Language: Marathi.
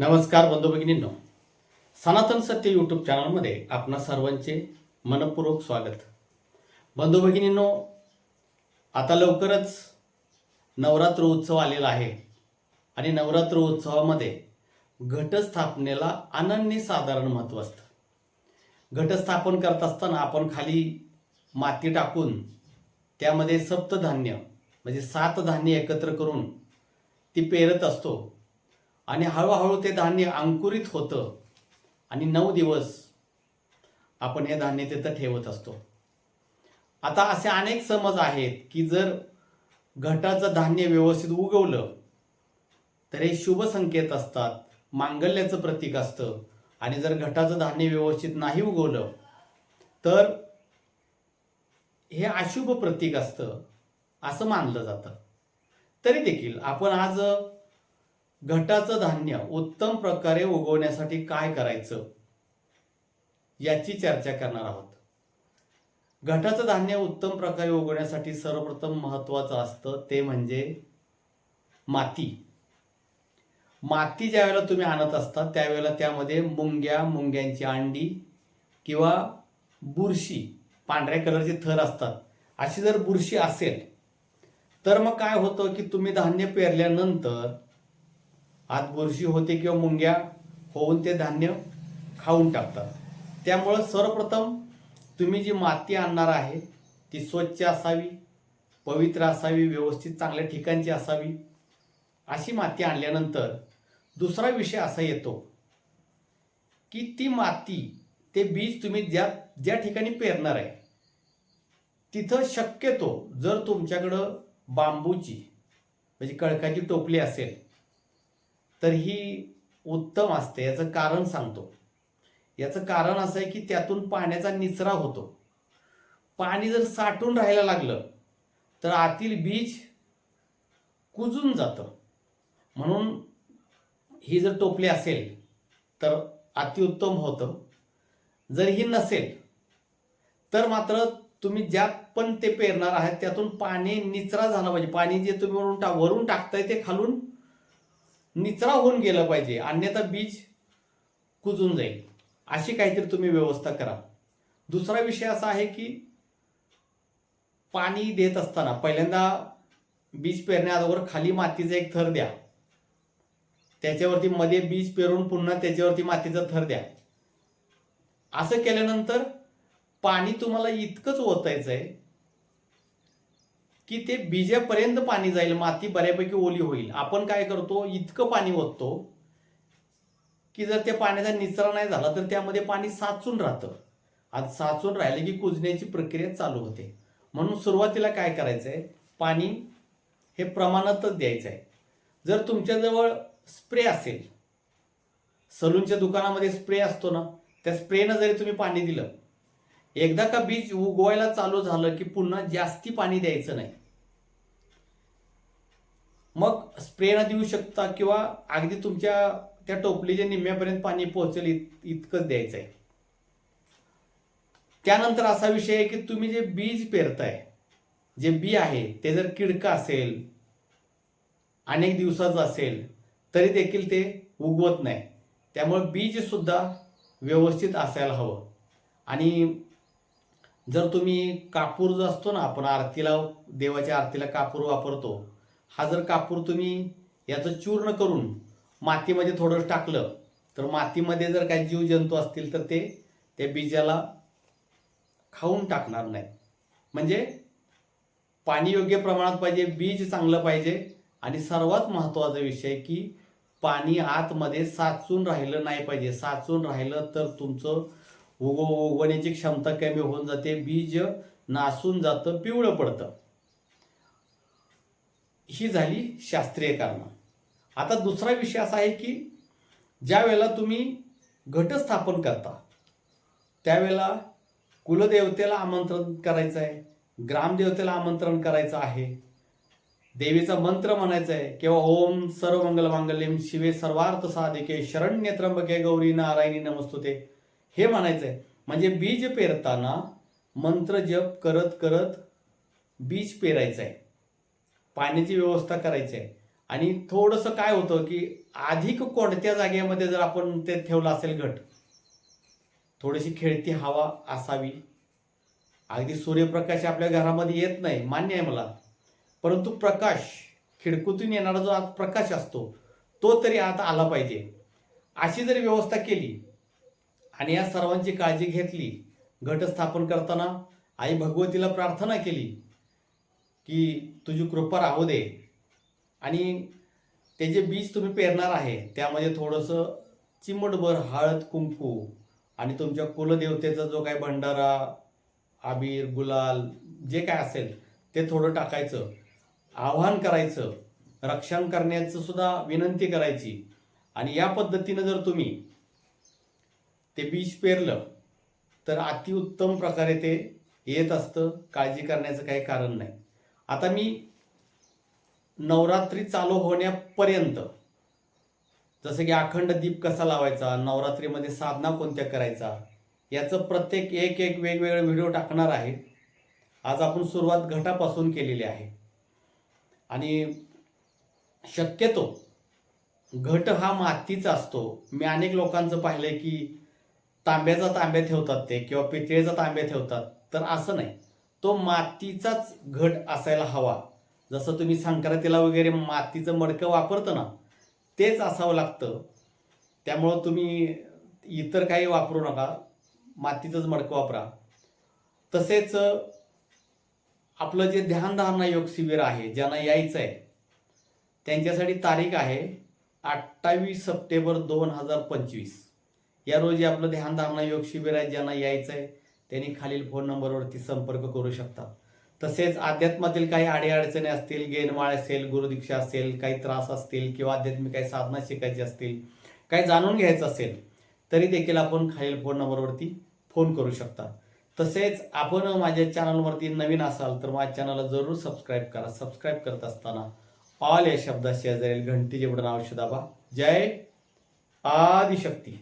नमस्कार बंधू भगिनींनो. सनातन सत्य यूट्यूब चॅनलमध्ये आपणा सर्वांचे मनपूर्वक स्वागत. बंधू भगिनींनो आता लवकरच नवरात्र उत्सव आलेला आहे. आणि नवरात्र उत्सवामध्ये घटस्थापनेला अनन्यसाधारण महत्त्व असतं. घटस्थापन करत असताना आपण खाली माती टाकून त्यामध्ये सप्तधान्य म्हणजे सात धान्य एकत्र करून ती पेरत असतो. आणि हळूहळू ते धान्य अंकुरित होतं. आणि नऊ दिवस आपण हे धान्य तिथं ठेवत असतो. आता असे अनेक समज आहेत की जर घटाचं धान्य व्यवस्थित उगवलं तर हे शुभ संकेत असतात मांगल्याचं प्रतीक असतं. आणि जर घटाचं धान्य व्यवस्थित नाही उगवलं तर हे अशुभ प्रतीक असतं असं मानलं जातं. तरी देखील आपण आज घटाचं धान्य उत्तम प्रकारे उगवण्यासाठी काय करायचं? याची चर्चा करणार आहोत. घटाचं धान्य उत्तम प्रकारे उगवण्यासाठी सर्वप्रथम महत्वाचं असतं ते म्हणजे माती. माती ज्यावेळेला तुम्ही आणत असता त्यावेळेला त्यामध्ये मुंग्या मुंग्यांची अंडी किंवा बुरशी पांढऱ्या कलरचे थर असतात. अशी जर बुरशी असेल तर मग काय होतं की तुम्ही धान्य पेरल्यानंतर आत बुरशी होते किंवा मुंग्या होऊन ते धान्य खाऊन टाकतात. त्यामुळं सर्वप्रथम तुम्ही जी माती आणणार आहे ती स्वच्छ असावी पवित्र असावी व्यवस्थित चांगल्या ठिकाणची असावी अशी माती आणल्यानंतर दुसरा विषय असा येतो की ती माती ते बीज तुम्ही ज्या ज्या ठिकाणी पेरणार आहे तिथं शक्यतो जर तुमच्याकडं बांबूची म्हणजे कळकाची टोपली असेल तर ही उत्तम असते. याचं कारण सांगतो. याचं कारण असं आहे की त्यातून पाण्याचा निचरा होतो. पाणी जर साठून राहायला लागलं तर आतील बीज कुजून जातं. म्हणून ही जर टोपली असेल तर अतिउत्तम होतं. जर ही नसेल तर मात्र तुम्ही ज्यात पण ते पेरणार आहात त्यातून पाणी निचरा झाला पाहिजे. पाणी जे तुम्ही वरून टा वरून टाकताय ते खालून निचरा होऊन गेलं पाहिजे. अन्यथा बीज कुजून जाईल. अशी काहीतरी तुम्ही व्यवस्था करा. दुसरा विषय असा आहे की पाणी देत असताना पहिल्यांदा बीज पेरण्या अगोदर खाली मातीचा एक थर द्या. त्याच्यावरती मध्ये बीज पेरून पुन्हा त्याच्यावरती मातीचा थर द्या. असं केल्यानंतर पाणी तुम्हाला इतकंच ओतायचं आहे की ते बीजापर्यंत पाणी जाईल माती बऱ्यापैकी ओली होईल. आपण काय करतो इतकं पाणी ओततो की जर त्या पाण्याचा निचरा नाही झाला तर त्यामध्ये पाणी साचून राहतं. आज साचून राहिलं की कुजण्याची प्रक्रिया चालू होते. म्हणून सुरुवातीला काय करायचं आहे पाणी हे प्रमाणातच द्यायचं आहे जर तुमच्याजवळ स्प्रे असेल सलूनच्या दुकानामध्ये स्प्रे असतो ना त्या स्प्रेनं जरी तुम्ही पाणी दिलं एकदा का बीज उगवायला चालू झालं की पुन्हा जास्ती पाणी द्यायचं नाही. मग स्प्रेनं देऊ शकता किंवा अगदी तुमच्या त्या टोपलीच्या निम्म्यापर्यंत पाणी पोहोचेल इत- इतकंच द्यायचं आहे त्यानंतर असा विषय आहे की तुम्ही जे बीज पेरताय जे बी आहे ते जर किडकं असेल अनेक दिवसाचं असेल तरी देखील ते उगवत नाही. त्यामुळे बीज सुद्धा व्यवस्थित असायला हवं. आणि जर तुम्ही कापूर जो असतो ना आपण आरतीला देवाच्या आरतीला कापूर वापरतो हा जर कापूर तुम्ही याचं चूर्ण करून मातीमध्ये थोडं टाकलं तर मातीमध्ये जर काही जीवजंतू असतील तर ते त्या बीजाला खाऊन टाकणार नाही म्हणजे पाणी योग्य प्रमाणात पाहिजे बीज चांगलं पाहिजे आणि सर्वात महत्त्वाचा विषय की पाणी आतमध्ये साचून राहिलं नाही पाहिजे. साचून राहिलं तर तुमचं उगव उगवण्याची क्षमता कमी होऊन जाते बीज नासून जातं पिवळं पडतं. ही झाली शास्त्रीय कारणं आता दुसरा विषय असा आहे की ज्या वेळेला तुम्ही घटस्थापन करता त्यावेळेला कुलदेवतेला आमंत्रण करायचं आहे ग्रामदेवतेला आमंत्रण करायचं आहे देवीचा मंत्र म्हणायचा आहे किंवा ओम सर्व मंगल मांगल्यम शिवे सर्वार्थ साधिके शरण्य त्र्यंबके गौरी नारायणी नमस्तुते हे म्हणायचं आहे. म्हणजे बीज पेरताना मंत्र जप करत करत बीज पेरायचं आहे. पाण्याची व्यवस्था करायची आहे. आणि थोडंसं काय होतं की अधिक कोणत्या जागेमध्ये जर आपण ते ठेवलं असेल घट थोडीशी खेळती हवा असावी. अगदी सूर्यप्रकाश आपल्या घरामध्ये येत नाही मान्य आहे मला. परंतु प्रकाश खिडकूतून येणारा जो आज प्रकाश असतो तो तरी आता आला पाहिजे. अशी जरी व्यवस्था केली आणि या सर्वांची काळजी घेतली घट स्थापन करताना आई भगवतीला प्रार्थना केली की तुझी कृपा राहू दे. आणि ते जे बीज तुम्ही पेरणार आहे त्यामध्ये थोडंसं चिमटभर हळद कुंकू आणि तुमच्या कुलदेवतेचा जो काय भंडारा आबीर गुलाल जे काय असेल ते थोडं टाकायचं. आव्हान करायचं. रक्षण करण्याचं सुद्धा विनंती करायची. आणि या पद्धतीनं जर तुम्ही ते बीज पेरलं तर अतिउत्तम प्रकारे ते येत असतं. काळजी करण्याचं काही कारण नाही. आता मी नवरात्री चालू होण्यापर्यंत जसं की अखंड दीप कसा लावायचा नवरात्रीमध्ये साधना कोणत्या करायचा याचं प्रत्येक एक एक वेगवेगळे व्हिडिओ टाकणार आहे. आज आपण सुरुवात घटापासून केलेली आहे. आणि शक्यतो घट हा मातीचा असतो. मी अनेक लोकांचं पाहिलं की तांब्याचा तांब्या ठेवतात ते किंवा पितळेचा तांब्या ठेवतात तर असं नाही. तो मातीचाच घट असायला हवा. जसं तुम्ही संक्रांतीला वगैरे मातीचं मडकं वापरतं ना तेच असावं लागतं. त्यामुळं तुम्ही इतर काही वापरू नका. मातीचंच मडकं वापरा. तसेच आपलं जे ध्यानधारणा योग शिबिर आहे ज्यांना यायचं आहे त्यांच्यासाठी तारीख आहे अठ्ठावीस सप्टेंबर दोन हजार पंचवीस. या रोजी आपलं ध्यानधारणा योग शिबिर आहे ज्यांना यायचं आहे त्यांनी खालील फोन नंबरवरती संपर्क करू शकता तसेच अध्यात्मातील काही अडीअडचणी असतील गेनमाळ असेल गुरुदीक्षा असेल काही त्रास असतील किंवा आध्यात्मिक काही साधना शिकायची असतील काही जाणून घ्यायचं असेल तरी देखील आपण खालील फोन नंबरवरती फोन करू शकता तसेच आपण माझ्या चॅनलवरती नवीन असाल तर माझ्या चॅनलला जरूर सबस्क्राईब करा. सबस्क्राईब करत असताना ऑल या शब्दाशी जाईल घंटी जेवढं नाव दाबा जय आदिशक्ती.